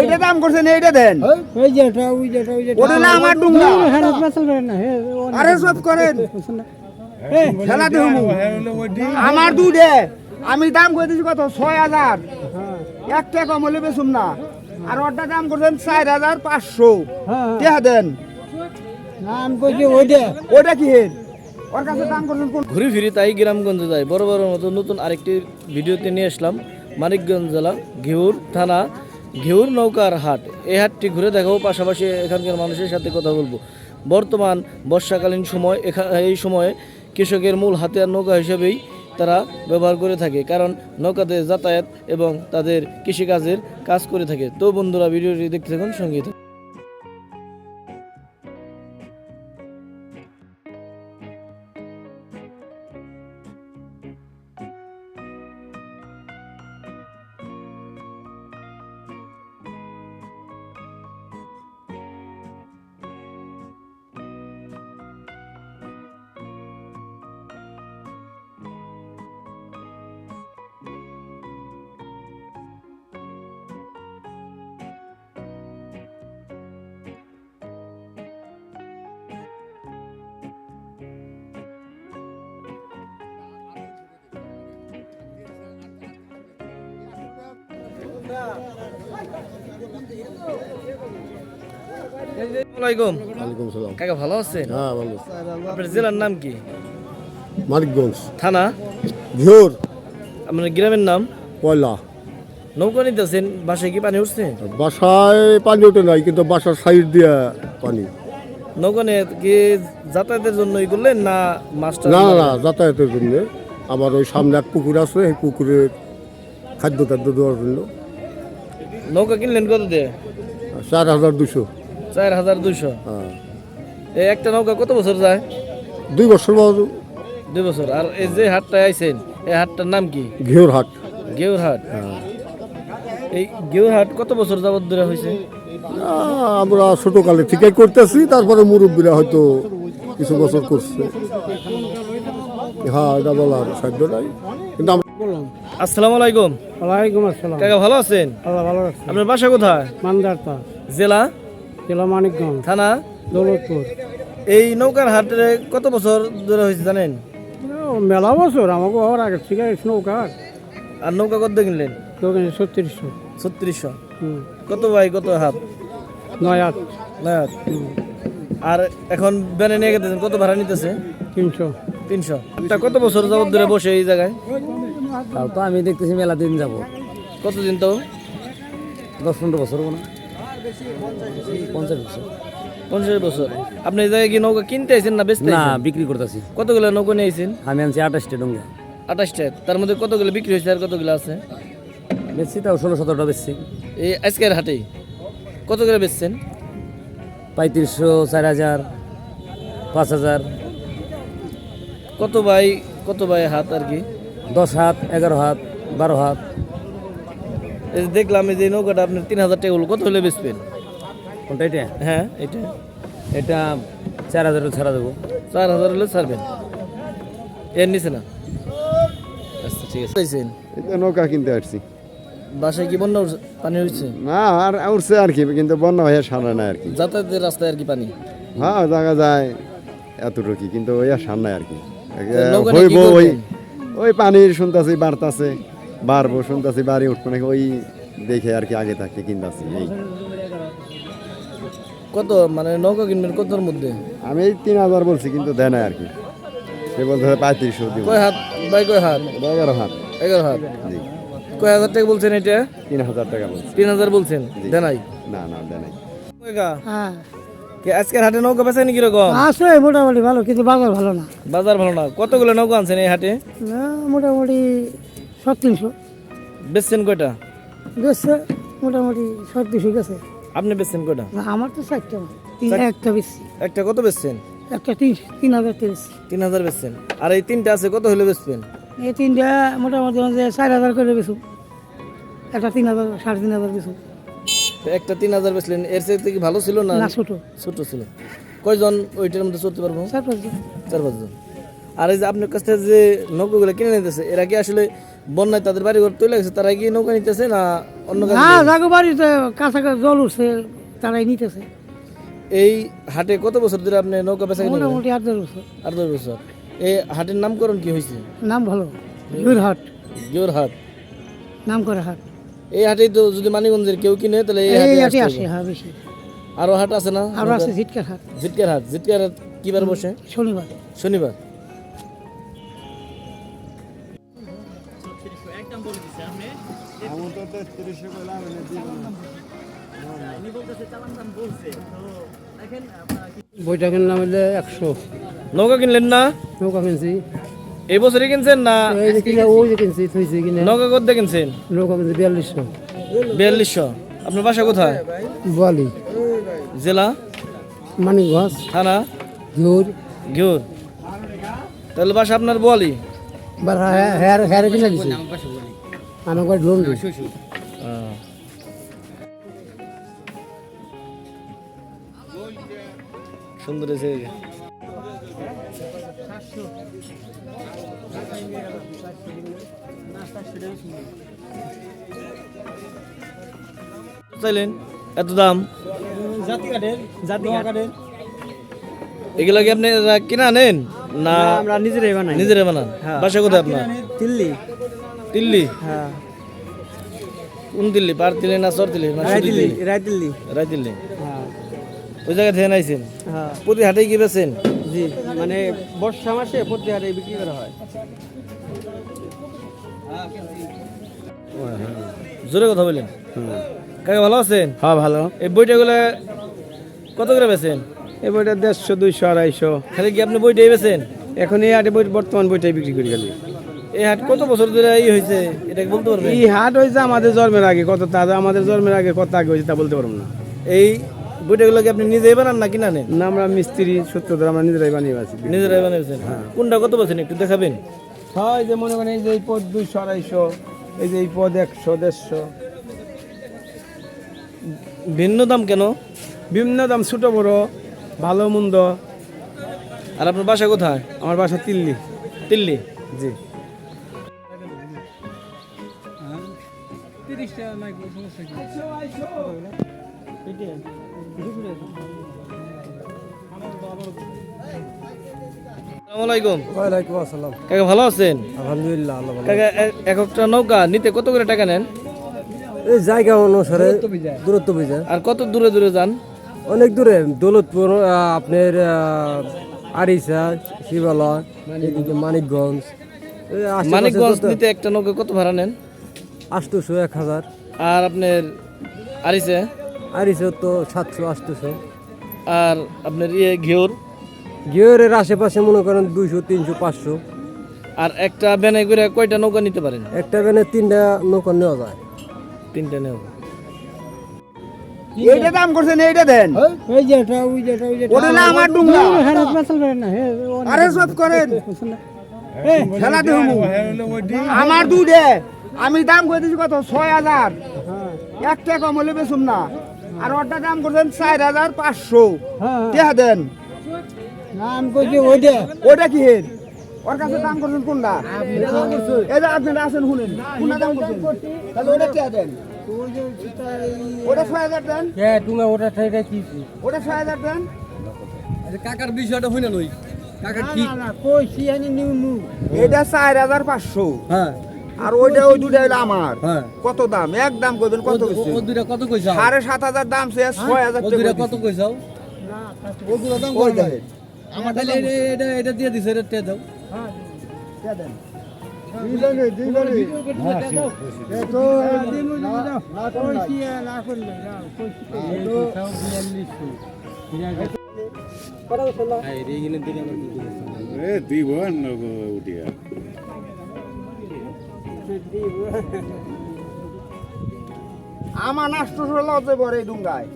এইটা দাম করছেন এইটা দেন। ওই যে এটা ওই যে এটা ওই যে ওটা না আমার ডুঙ্গা হ্যাঁ হ্যাঁ আরে সব করেন। হ্যাঁ খেলা দেবো আমার দুধে আমি দাম করে দিচ্ছি কত? ছয় হাজার। এক টাকা কম হলে বেশুম না। আর ওটা দাম করছেন চার হাজার পাঁচশো। হ্যাঁ টেহা দেন। নাম কইছে ওইটা। ওটা কি হেন? ওর দাম করছেন কোন? ঘুরে ফিরি তাই গ্রামগঞ্জে যাই। বড় বড় মতো নতুন আরেকটি ভিডিওতে নিয়ে আসলাম। মানিকগঞ্জ জেলা ঘিউর থানা। ঘিউর নৌকার হাট। এই হাটটি ঘুরে দেখাবো, পাশাপাশি এখানকার মানুষের সাথে কথা বলব। বর্তমান বর্ষাকালীন সময় এই সময়ে কৃষকের মূল হাতিয়ার নৌকা হিসেবেই তারা ব্যবহার করে থাকে, কারণ নৌকাতে যাতায়াত এবং তাদের কৃষিকাজের কাজ করে থাকে। তো বন্ধুরা, ভিডিওটি দেখতে থাকুন সংগীত কাকা ভালো আছেন? হ্যাঁ ভালো আপনার জেলার নাম কি? মানিকগঞ্জ। থানা? ঘিওর। আপনার গ্রামের নাম? পয়লা। নৌকা নিতেছেন বাসায় কি পানি উঠছে? বাসায় পানি ওঠে নাই কিন্তু বাসার সাইড দিয়ে পানি। নৌকা নিয়ে কি যাতায়াতের জন্য ই করলেন না না না না যাতায়াতের জন্য। আবার ওই সামনে এক পুকুর আছে সেই পুকুরে খাদ্য টাদ্য দেওয়ার জন্য। নৌকা কিনলেন কত দিয়ে? চার হাজার দুশো। চার হাজার দুশো। হ্যাঁ। এই একটা নৌকা কত বছর যায়? দুই বছর বাদে দুই বছর। আর এই যে হাটটা আইছেন এই হাটটার নাম কি? ঘিওর হাট গেউর হাট হ্যাঁ। এই গেউর হাট কত বছর যাবত ধরে হয়েছে আমরা ছোটকালে ঠিকই করতেছি তারপরে মুরব্বীরা হয়তো কিছু বছর করছে। হ্যাঁ এটা বলার সাধ্য নাই। কিন্তু বললাম আসসালামু আলাইকুম। ওয়ালাইকুম আসসালাম। কাকা ভালো আছেন? আল্লাহ ভালো রাখছে আপনার বাসা কোথায়? মানদারতা। জেলা? জেলা মানিকগঞ্জ। থানা? দৌলতপুর। এই নৌকার হাটে কত বছর ধরে হয়েছে জানেন? মেলা বছর আমাকে হওয়ার আগে ঠিক আছে নৌকার আর নৌকা কত কিনলেন? ছত্রিশশো। ছত্রিশশো। কত ভাই কত হাত? নয় আট নয় হাত। আর এখন ব্যানে নিয়ে গেতেছেন কত ভাড়া নিতেছে? তিনশো। তিনশো। কত বছর যাবত ধরে বসে এই জায়গায়? তাও তো আমি দেখতেছি মেলা দিন যাব। কতদিন তো? দশ পনেরো বছর না? পঞ্চাশ বছর। পঞ্চাশ বছর। আপনি এই জায়গায় কি নৌকা কিনতে আইছেন না বেচতে না? বিক্রি করতেছি। কতগুলো নৌকা নিয়ে আইছেন? আমি আনছি আঠাশটা ডঙ্গা। আঠাশটা। তার মধ্যে কতগুলো বিক্রি হয়েছে আর কতগুলো আছে? বেচছি তাও ষোলো সতেরোটা বেচছি। এই আজকের হাটেই কত করে বেচছেন? পঁয়ত্রিশশো চার হাজার পাঁচ হাজার। কত ভাই কত ভাই হাত আর কি? দশ হাত এগারো হাত বারো হাত। এই যে দেখলাম এই যে নৌকাটা আপনার তিন হাজার টাকা হলো কত হলে বেচবেন? কোনটা এটা? হ্যাঁ এটা। এটা চার হাজার ছাড়া দেবো। চার হাজার হলে ছাড়বেন। এর নিচে না? আচ্ছা ঠিক আছে? এটা নৌকা কিনতে আসছি। বাসায় কি বন্যা উঠছে- পানি হচ্ছে না আর উঠছে আর কি কিন্তু বন্যা হয়ে সারা নাই আর কি। যাতায়াতের রাস্তায় আর কি পানি? হ্যাঁ জায়গা যায় এতটুকু কিন্তু ওই আর সার নাই আর কি। নৌকা নিয়ে কি হইব ওই করবেন? ওই পানির শুনতাছি বাড়তাছে। বাড়বো শুনতেছি বাড়ি উঠবো নাকি ওই দেখে আর কি আগে থাকতে কিনতেছি এই। কত মানে নৌকা কিনবেন কতর মধ্যে? আমি এই তিন হাজার বলছি কিন্তু দেয় নাই আর কি। সে বলতে পঁয়ত্রিশশো দিব। কয় হাত? বাই কয় হাত? এগারো হাত। এগারো হাত? জি। কয় হাজার টাকা বলছেন এটা? তিন হাজার টাকা বলছি। তিন হাজার বলছেন? দেনাই না না দেয় নাই। হ্যাঁ। আজকের হাটে নৌকা বেচেন কীরকম? আছে মোটামুটি ভালো কিন্তু বাজার ভালো না। বাজার ভালো না। কতগুলো নৌকা আনছেন এই হাটে? মোটামুটি ছত্রিশশো। বেচছেন কয়টা? বেশছে মোটামুটি ছত্রিশশো গেছে। আপনি বেচছেন কয়টা? আমার তো চারটা। একটা বেশি একটা কত বেচছেন? একটা তিন তিন হাজার তেইশ তিন হাজার বেচছেন। আর এই তিনটা আছে কত হলে বেচবেন? এই তিনটা মোটামুটি চার হাজার করে বেশু একটা তিন হাজার সাড়ে তিন হাজার বেশু তো একটা তিন হাজার বেচলেন এর চাইতে কি ভালো ছিল না? না ছোটো। ছোট ছিল। কয়জন ওইটার মধ্যে চলতে পারব? চার পাঁচজন। চার পাঁচজন। আর এই যে আপনার কাছ থেকে যে নৌকাগুলো কিনে নিতেছে এরা কি আসলে বন্যায় তাদের বাড়ি ঘর তৈরি লাগছে তারা কি নৌকা নিতেছে না অন্য হ্যাঁ যায়? বাড়িতে কাছাকাছি জল উঠছে তারাই নিতেছে। এই হাটে কত বছর ধরে আপনি নৌকা বেচা কিনে মোটামুটি আট দশ বছর। আট দশ বছর। এই হাটের নামকরণ কি হয়েছে? নাম ভালো জুর হাট জোর হাট নাম করে হাট। এই হাটেই তো যদি মানিগঞ্জের কেউ কিনে তাহলে এই হাটে হাটে আসে হ্যাঁ বেশি। আরও হাট আছে না? আরও আছে ঝিটকার হাট। জিটকার হাট। জিটকার হাট কিবার বসে? শনিবার। শনিবার। বইটা কিনলাম একশো। নৌকা কিনলেন না? নৌকা কিনছি। এই বছরে কিনছেন না নৌকা করতে কিনছেন নৌকা কিনছি বিয়াল্লিশশো বিয়াল্লিশশো আপনার বাসা কোথায় বোয়ালি জেলা মানিকগঞ্জ থানা ঘিউর ঘিউর তাহলে বাসা আপনার বোয়ালি বা হেয়ার হেয়ার কিনে দিছি আমি করে সুন্দর হয়েছে চাইলেন? এত দাম? এগুলা কি আপনি কিনা আনেন না আমরা নিজেরাই বানাই। নিজেরা বানান? বাসা কোথায় আপনার? দিল্লি দিল্লি হ্যাঁ। কোন দিল্লি পার দিল্লি না সর দিল্লি রায় দিল্লি রায় দিল্লি রাই দিল্লি হ্যাঁ ওই জায়গায় থেকে নাইছেন হ্যাঁ। প্রতি হাটেই কি বেছেন জি মানে বর্ষা মাসে প্রতি হারে বিক্রি করা হয়। জোরে কথা বলেন। কাকা ভালো আছেন? হ্যাঁ ভালো। এই বইটাগুলো কত করে বেছেন এই বইটা দেড়শো দুইশো আড়াইশো। খালি কি আপনি বইটাই বেছেন এখন এই হাটে বই বর্তমান বইটাই বিক্রি করি খালি। এই হাট কত বছর ধরে এই হয়েছে এটা বলতে পারবেন? এই হাট হয়েছে আমাদের জন্মের আগে কত তাজা আমাদের জন্মের আগে কত আগে হয়েছে তা বলতে পারব না। এই বইটাগুলো কি আপনি নিজেই বানান না কিনা নেন? না আমরা মিস্ত্রি সূত্রধর আমরা নিজেরাই বানিয়ে আছি নিজেরাই বানিয়েছেন? কোনটা কত বেছেন একটু দেখাবেন? হয় যে মনে করেন এই যে এই পদ দুইশো আড়াইশো এই যে এই পদ একশো দেড়শো। ভিন্ন দাম কেন? বিভিন্ন দাম ছোট বড় ভালো মন্দ। আর আপনার বাসা কোথায়? আমার বাসা তিল্লি। তিল্লি? জি। ওয়ালাইকুম আসসালাম কাকা ভালো আছেন? আলহামদুলিল্লাহ কাকা এক একটা নৌকা নিতে কত করে টাকা নেন? এই জায়গা অনুসারে দূরত্ব বুঝে আর কত দূরে দূরে যান? অনেক দূরে দৌলতপুর আপনার আরিসা শিবালয় মানিকগঞ্জ। মানিকগঞ্জ। নিতে একটা নৌকা কত ভাড়া নেন? আটশোশো এক হাজার। আর আপনার আরিসে তো সাতশো আটশোশো আর আপনার ইয়ে ঘিওর? গিয়রের আশেপাশে মনে করেন দুইশো তিনশো পাঁচশো। আর একটা বেনে করে কয়টা নৌকা নিতে পারেন? একটা ভ্যানে তিনটা নৌকা নেওয়া যায়। তিনটা নেব এইটা দাম করছেন এইটা দেন। ওই যে ওই যে ওই যে ওটা না আমার ডুঙ্গা হ্যাঁ না হ্যাঁ আরে সব করেন। খেলা দেবো। আমার দুধে আমি দাম করে দিচ্ছি কত? ছয় হাজার। এক টাকা কম হলে বেশুম না। আর ওটা দাম করছেন চার হাজার পাঁচশো। টেহা দেন। নাম কইছে ওইটা। ওটা কি হের? ওর কাছে দাম করছেন কোনটা? এই যে আপনারা আছেন শুনেন। কোনটা দাম করছেন? তাহলে ওটা টেহা দেন। ওটা ছয় হাজার দেন। হ্যাঁ তুমি ওটা কি ওটা ছয় হাজার দেন। কাকার বিষয়টা হই না লই কাকার কি কইছি আমি নিউ নিউ এটা চার হাজার পাঁচশো। হ্যাঁ। আর ওইটা ওই দুটা হলো আমার। হ্যাঁ। কত দাম? এক দাম করবেন কত দুইটা কত কইছাও সাড়ে সাত হাজার দাম সে ছয় হাজার দুইটা। কত কইছাও ওই দেখেন। আমার তাহলে এটা এটা দিয়ে দিছে এটা দাও। আমার নষ্ট হলো যে বড় এই ডুঙ্গায়